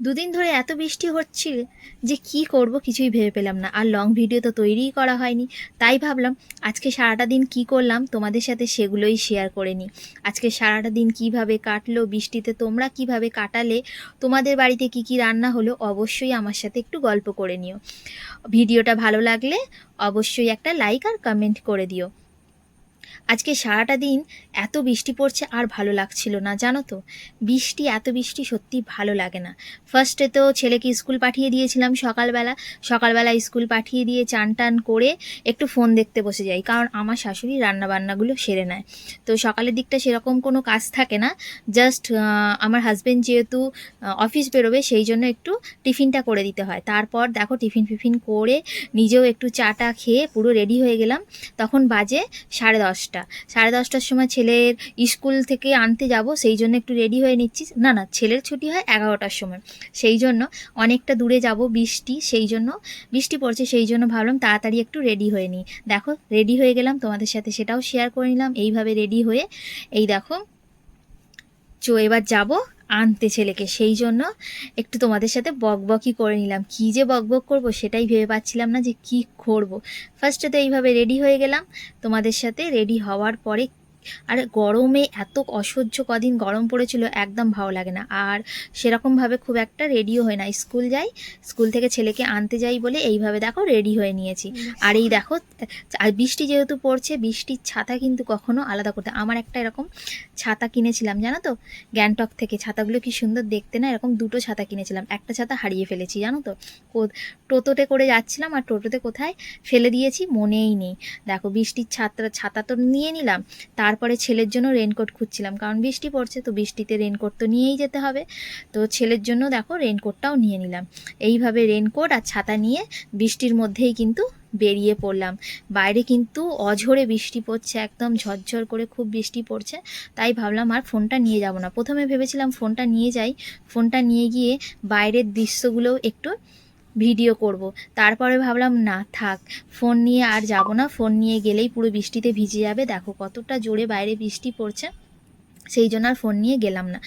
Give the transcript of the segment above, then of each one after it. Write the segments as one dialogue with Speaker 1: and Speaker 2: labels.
Speaker 1: দুদিন ধরে এত বৃষ্টি হচ্ছিল যে কি করব কিছুই ভেবে পেলাম না। আর লং ভিডিও তো তৈরিই করা হয়নি। তাই ভাবলাম, আজকে সারাটা দিন কি করলাম তোমাদের সাথে সেগুলোই শেয়ার করে নিই। আজকে সারাটা দিন কীভাবে কাটলো, বৃষ্টিতে তোমরা কীভাবে কাটালে, তোমাদের বাড়িতে কি কি রান্না হলো অবশ্যই আমার সাথে একটু গল্প করে নিও। ভিডিওটা ভালো লাগলে অবশ্যই একটা লাইক আর কমেন্ট করে দিও। আজকে সারাটা দিন এত বৃষ্টি পড়ছে আর ভালো লাগছিল না, জানো তো? বৃষ্টি, এত বৃষ্টি সত্যি ভালো লাগে না। ফার্স্টে তো ছেলেকে স্কুল পাঠিয়ে দিয়েছিলাম সকালবেলা। সকালবেলা স্কুল পাঠিয়ে দিয়ে চান টান করে একটু ফোন দেখতে বসে যাই, কারণ আমার শাশুড়ি রান্নাবান্নাগুলো সেরে নেয়। তো সকালের দিকটা সেরকম কোনো কাজ থাকে না। জাস্ট আমার হাজব্যান্ড যেহেতু অফিস বেরোবে সেই জন্য একটু টিফিনটা করে দিতে হয়। তারপর দেখো টিফিন ফিফিন করে নিজেও একটু চাটা খেয়ে পুরো রেডি হয়ে গেলাম। তখন বাজে সাড়ে দশটা। সাড়ে দশটার সময় ছেলের স্কুল থেকে আনতে যাব, সেই জন্য একটু রেডি হয়ে নিচ্ছি। না না, ছেলের ছুটি হয় এগারোটার সময়। সেই জন্য অনেকটা দূরে যাব, বৃষ্টি, সেই জন্য, বৃষ্টি পড়ছে, সেই জন্য ভাবলাম তাড়াতাড়ি একটু রেডি হয়ে নিই। দেখো রেডি হয়ে গেলাম, তোমাদের সাথে সেটাও শেয়ার করে নিলাম। এইভাবে রেডি হয়ে, এই দেখো, চো, এবার যাব। আনতে ছেলেকে। সেই জন্য একটু তোমাদের সাথে বকবকই করে নিলাম। কী যে বকবক করব সেটাই ভেবে পাচ্ছিলাম না যে কি করব। ফার্স্টে তো এইভাবে রেডি হয়ে গেলাম। তোমাদের সাথে রেডি হওয়ার পরে আর গরমে এত অসহ্য কদিন গরম পড়েছিল একদম ভালো লাগে না। আর সেরকমভাবে খুব একটা রেডিও হয় না। স্কুল যাই স্কুল থেকে ছেলেকে আনতে যাই বলে এইভাবে দেখো রেডি হয়ে নিয়েছি। আর এই দেখো আর বৃষ্টি যেহেতু পড়ছে বৃষ্টির ছাতা কিন্তু কখনো আলাদা করতে আমার একটা এরকম ছাতা কিনেছিলাম জানো তো? গ্যাংটক থেকে। ছাতাগুলো কি সুন্দর দেখতে না? এরকম দুটো ছাতা কিনেছিলাম। একটা ছাতা হারিয়ে ফেলেছি জানো তো? টোটোতে করে যাচ্ছিলাম আর টোটোতে কোথায় ফেলে দিয়েছি মনেই নেই। দেখো বৃষ্টির ছাতা ছাতা তো নিয়ে নিলাম তারপরে ছেলের জন্য রেনকোট খুঁজছিলাম। কারণ বৃষ্টি পড়ছে, তো বৃষ্টিতে রেনকোট তো নিয়েই যেতে হবে। তো ছেলের জন্য দেখো রেনকোটটাও নিয়ে নিলাম। এইভাবে রেনকোট আর ছাতা নিয়ে বৃষ্টির মধ্যেই কিন্তু বেরিয়ে পড়লাম। বাইরে কিন্তু অঝরে বৃষ্টি পড়ছে, একদম ঝরঝর করে খুব বৃষ্টি পড়ছে। তাই ভাবলাম আর ফোনটা নিয়ে যাব না। প্রথমে ভেবেছিলাম ফোনটা নিয়ে যাই। ফোনটা নিয়ে গিয়ে বাইরের দৃশ্যগুলো একটু ভিডিও করব। তারপরে ভাবলাম, না, থাক, ফোন নিয়ে আর যাব না। ফোন নিয়ে গেলেই পুরো বৃষ্টিতে ভিজে যাবে। দেখো কতটা জোরে বাইরে বৃষ্টি পড়ছে। সেই জন্য আর ফোন নিয়ে গেলাম না।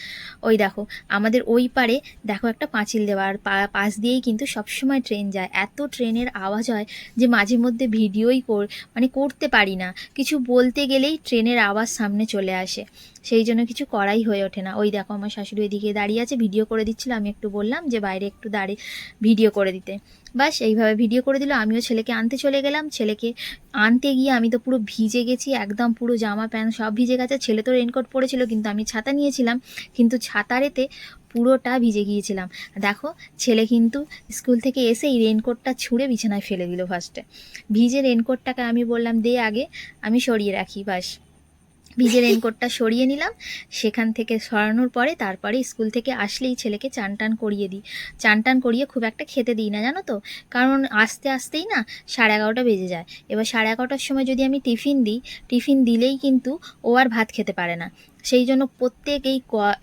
Speaker 1: ওই দেখো, আমাদের ওই পারে দেখো একটা পাঁচিল দেওয়া, আর পাশ দিয়েই কিন্তু সবসময় ট্রেন যায়। এত ট্রেনের আওয়াজ হয় যে মাঝে মধ্যে ভিডিওই কর মানে করতে পারি না। কিছু বলতে গেলেই ট্রেনের আওয়াজ সামনে চলে আসে। সেই জন্য কিছু করাই হয়ে ওঠে না। ওই দেখো, আমার শাশুড়ি ওইদিকে দাঁড়িয়ে আছে ভিডিও করে দিচ্ছিল। আমি একটু বললাম যে, বাইরে একটু দাঁড়িয়ে ভিডিও করে দিতে। বাস এইভাবে ভিডিও করে দিল, আমিও ছেলেকে আনতে চলে গেলাম। ছেলেকে আনতে গিয়ে আমি তো পুরো ভিজে গেছি, একদম পুরো জামা প্যান্ট সব ভিজে গেছে। ছেলে তো রেনকোট পরেছিল কিন্তু আমি ছাতা নিয়েছিলাম, কিন্তু ছাতারেতে পুরোটা ভিজে গিয়েছিলাম। দেখো, ছেলে কিন্তু স্কুল থেকে এসে এই রেনকোটটা ছুঁড়ে বিছানায় ফেলে দিল ফার্স্টে ভিজে রেনকোটটাকে আমি বললাম, দে আগে, আমি সরিয়ে রাখি, বাস। ভিজে রেনকোটটা সরিয়ে নিলাম। সেখান থেকে সরানোর পরে তারপরে স্কুল থেকে আসলেই ছেলেকে চান টান করিয়ে দিই। চান টান করিয়ে খুব একটা খেতে দিই না, জানো তো? কারণ আস্তে আস্তেই না সাড়ে এগারোটা বেজে যায়। এবার সাড়ে এগারোটার সময় যদি আমি টিফিন দিই, টিফিন দিলেই কিন্তু ও আর ভাত খেতে পারে না। সেই জন্য প্রত্যেক এই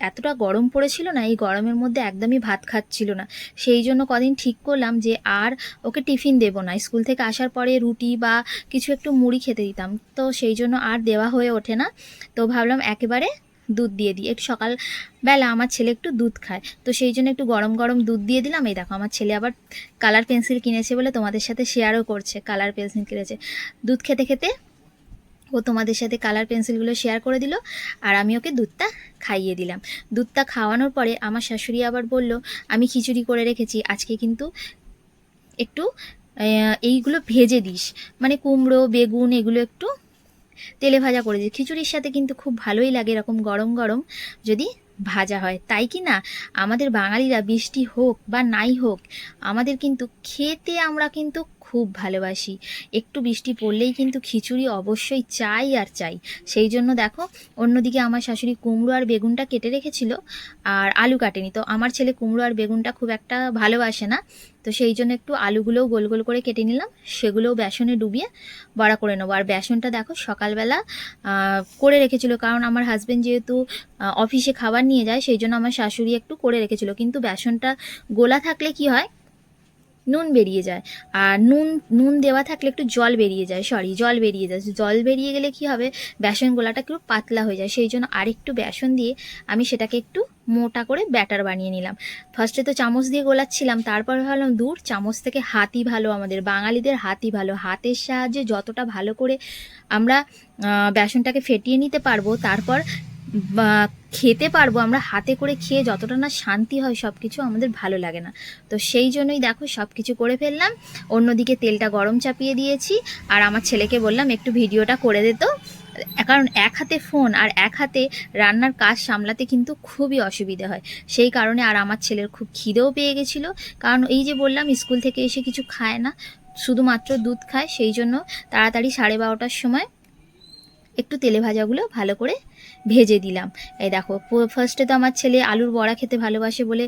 Speaker 1: এতটা গরম পড়েছিল না, এই গরমের মধ্যে একদমই ভাত খাচ্ছিল না। সেই জন্য কদিন ঠিক করলাম যে আর ওকে টিফিন দেবো না। স্কুল থেকে আসার পরে রুটি বা কিছু একটু মুড়ি খেতে দিতাম। তো সেই জন্য আর দেওয়া হয়ে ওঠে না। তো ভাবলাম একেবারে দুধ দিয়ে দিই। একটু সকাল বেলা আমার ছেলে একটু দুধ খায়। তো সেই জন্য একটু গরম গরম দুধ দিয়ে দিলাম। এই দেখো, আমার ছেলে আবার কালার পেন্সিল কিনেছে বলে তোমাদের সাথে শেয়ারও করছে। কালার পেন্সিল কিনেছে। দুধ খেতে খেতে ও তোমাদের সাথে কালার পেন্সিলগুলো শেয়ার করে দিল, আর আমি ওকে দুধটা খাইয়ে দিলাম। দুধটা খাওয়ানোর পরে আমার শাশুড়ি আবার বলল, আমি খিচুড়ি করে রেখেছি, আজকে কিন্তু একটু এইগুলো ভেজে দিস। মানে কুমড়ো, বেগুন, এগুলো একটু তেলে ভাজা করে দিস। খিচুড়ির সাথে কিন্তু খুব ভালোই লাগে এরকম গরম গরম যদি ভাজা হয়। তাই কি না? আমাদের বাঙালিরা বৃষ্টি হোক বা নাই হোক, আমাদের কিন্তু খেতে আমরা কিন্তু খুব ভালোবাসি। একটু বৃষ্টি পড়লেই কিন্তু খিচুড়ি অবশ্যই চাই আর চাই। সেই জন্য দেখো, অন্যদিকে আমার শাশুড়ি কুমড়ো আর বেগুনটা কেটে রেখেছিল আর আলু কাটেনি। তো আমার ছেলে কুমড়ো আর বেগুনটা খুব একটা ভালোবাসে না। তো সেই জন্য একটু আলুগুলোও গোল গোল করে কেটে নিলাম। সেগুলোও বেসনে ডুবিয়ে বড়া করে নেব। আর বেসনটা দেখো, সকালবেলা করে রেখেছিল। কারণ আমার হাজব্যান্ড যেহেতু অফিসে খাবার নিয়ে যায়, সেই জন্য আমার শাশুড়ি একটু করে রেখেছিল। কিন্তু বেসনটা গোলা থাকলে কি হয় নুন বেরিয়ে যায়। আর নুন নুন দেওয়া থাকলে একটু জল বেরিয়ে যায় সরি জল বেরিয়ে যায়। জল বেরিয়ে গেলে কি হবে? বেসন গোলাটা একটু পাতলা হয়ে যায়। সেই জন্য আরেকটু বেসন দিয়ে আমি সেটাকে একটু মোটা করে ব্যাটার বানিয়ে নিলাম। ফার্স্টে তো চামচ দিয়ে গোলাচ্ছিলাম, তারপর ভাবলাম দূর চামচ থেকে হাতই ভালো আমাদের। বাঙালিদের হাতই ভালো। হাতের সাহায্যে যতটা ভালো করে আমরা বেসনটাকে ফেটিয়ে নিতে পারব, তারপর খেতে পারব, আমরা হাতে করে খেয়ে যতটা না শান্তি হয় সব কিছু আমাদের ভালো লাগে না। তো সেই জন্যই দেখো সব কিছু করে ফেললাম, অন্যদিকে তেলটা গরম চাপিয়ে দিয়েছি, আর আমার ছেলেকে বললাম একটু ভিডিওটা করে দিত কারণ এক হাতে ফোন আর এক হাতে রান্নার কাজ সামলাতে কিন্তু খুবই অসুবিধা হয়। সেই কারণে আর আমার ছেলের খুব খিদেও পেয়ে গেছিল। কারণ এই যে বললাম, স্কুল থেকে এসে কিছু খায় না, শুধুমাত্র দুধ খায়, সেই জন্য তাড়াতাড়ি সাড়ে বারোটার সময় একটু তেলে ভাজাগুলো ভালো করে ভেজে দিলাম। এই দেখো ফার্স্টে তো আমার ছেলে আলুর বড়া খেতে ভালোবাসে বলে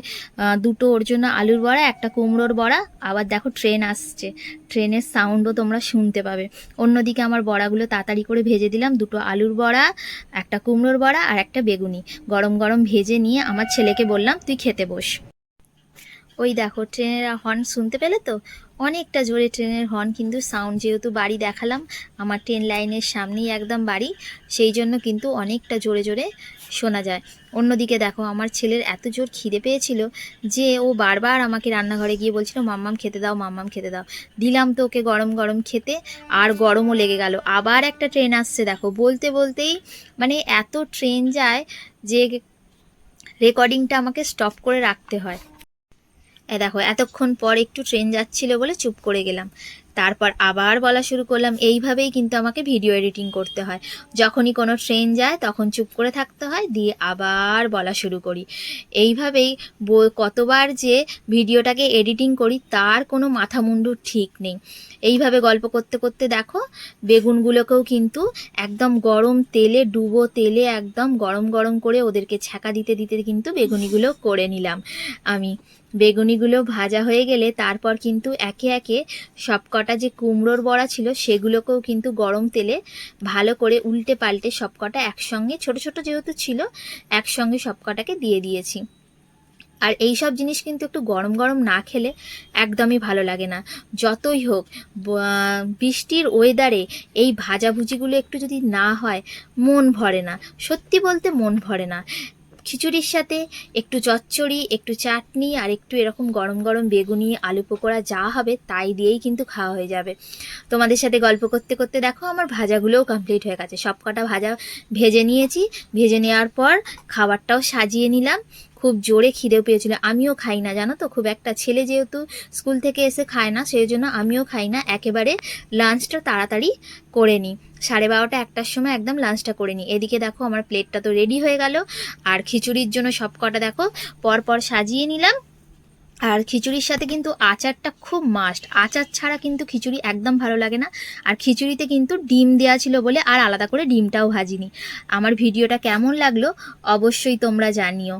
Speaker 1: দুটো ওর জন্য আলুর বড়া, একটা কুমড়োর বড়া, আবার দেখো ট্রেন আসছে। ট্রেনের সাউন্ডও তোমরা শুনতে পাবে। অন্যদিকে আমার বড়াগুলো তাড়াতাড়ি করে ভেজে দিলাম, দুটো আলুর বড়া, একটা কুমড়োর বড়া আর একটা বেগুনি। গরম গরম ভেজে নিয়ে আমার ছেলেকে বললাম, তুই খেতে বস। ওই দেখো ট্রেনের হর্ন শুনতে পেলে তো? অনেকটা জোরে ট্রেনের হর্ন কিন্তু সাউন্ড যেহেতু বাড়ি দেখালাম, আমার ট্রেন লাইনের সামনেই একদম বাড়ি, সেই জন্য কিন্তু অনেকটা জোরে জোরে শোনা যায়। অন্যদিকে দেখো, আমার ছেলের এত জোর খিদে পেয়েছিল যে ও বারবার আমাকে রান্নাঘরে গিয়ে বলছিল, মাম্মাম, খেতে দাও, মাম্মাম, খেতে দাও। দিলাম তো ওকে গরম গরম খেতে, আর গরমও লেগে গেল। আবার একটা ট্রেন আসছে, দেখো, বলতে বলতেই মানে এত ট্রেন যায় যে রেকর্ডিংটা আমাকে স্টপ করে রাখতে হয়। এ দেখো, এতক্ষণ পর একটু ট্রেন যাচ্ছিল বলে চুপ করে গেলাম। তারপর আবার বলা শুরু করলাম, এইভাবেই কিন্তু আমাকে ভিডিও এডিটিং করতে হয়। যখনই কোনো ট্রেন যায়, তখন চুপ করে থাকতে হয়, দিয়ে আবার বলা শুরু করি। এইভাবেই কতবার যে ভিডিওটাকে এডিটিং করি, তার কোনো মাথা মুন্ডু ঠিক নেই। এইভাবে গল্প করতে করতে দেখো, বেগুনগুলোকেও কিন্তু একদম গরম তেলে, ডুবো তেলে একদম গরম গরম করে ওদেরকে ছ্যাঁকা দিতে দিতে কিন্তু বেগুনিগুলো করে নিলাম আমি। বেগুনিগুলো ভাজা হয়ে গেলে তারপর কিন্তু একে একে সবকটা যে কুমড়োর বড়া ছিল সেগুলোকেও কিন্তু গরম তেলে ভালো করে উল্টে পাল্টে সবকটা একসঙ্গে, ছোট ছোট যেহেতু ছিল, একসঙ্গে সবকটাকে দিয়ে দিয়েছি। আর এই সব জিনিস কিন্তু একটু গরম গরম না খেলে একদমই ভালো লাগে না। যতই হোক বৃষ্টির ওয়েদারে এই ভাজাভুজিগুলো একটু যদি না হয়, মন ভরে না। সত্যি বলতে মন ভরে না। খিচুড়ির সাথে একটু চচ্চড়ি, একটু চাটনি আর একটু এরকম গরম গরম বেগুনি, আলু পকোড়া যা হবে তাই দিয়েই কিন্তু খাওয়া হয়ে যাবে। তোমাদের সাথে গল্প করতে করতে দেখো আমার ভাজাগুলোও কমপ্লিট হয়ে গেছে। সব কটা ভাজা ভেজে নিয়েছি। ভেজে নেওয়ার পর খাবারটাও সাজিয়ে নিলাম। খুব জোরে খিদেও পেয়েছিল। আমিও খাই না, জানো তো? খুব একটা ছেলে যেহেতু স্কুল থেকে এসে খায় না, সেই জন্য আমিও খাই না। একেবারে লাঞ্চটা তাড়াতাড়ি করে নিই। সাড়ে বারোটা একটার সময় একদম লাঞ্চটা করে নিই। এদিকে দেখো আমার প্লেটটা তো রেডি হয়ে গেল, আর খিচুড়ির জন্য সব কটা দেখো, পরপর সাজিয়ে নিলাম। আর খিচুড়ির সাথে কিন্তু আচারটা খুব মাস্ট আচার ছাড়া কিন্তু খিচুড়ি একদম ভালো লাগে না। আর খিচুড়িতে কিন্তু ডিম দেওয়া ছিল বলে আর আলাদা করে ডিমটাও ভাজিনি। আমার ভিডিওটা কেমন লাগল অবশ্যই তোমরা জানিও।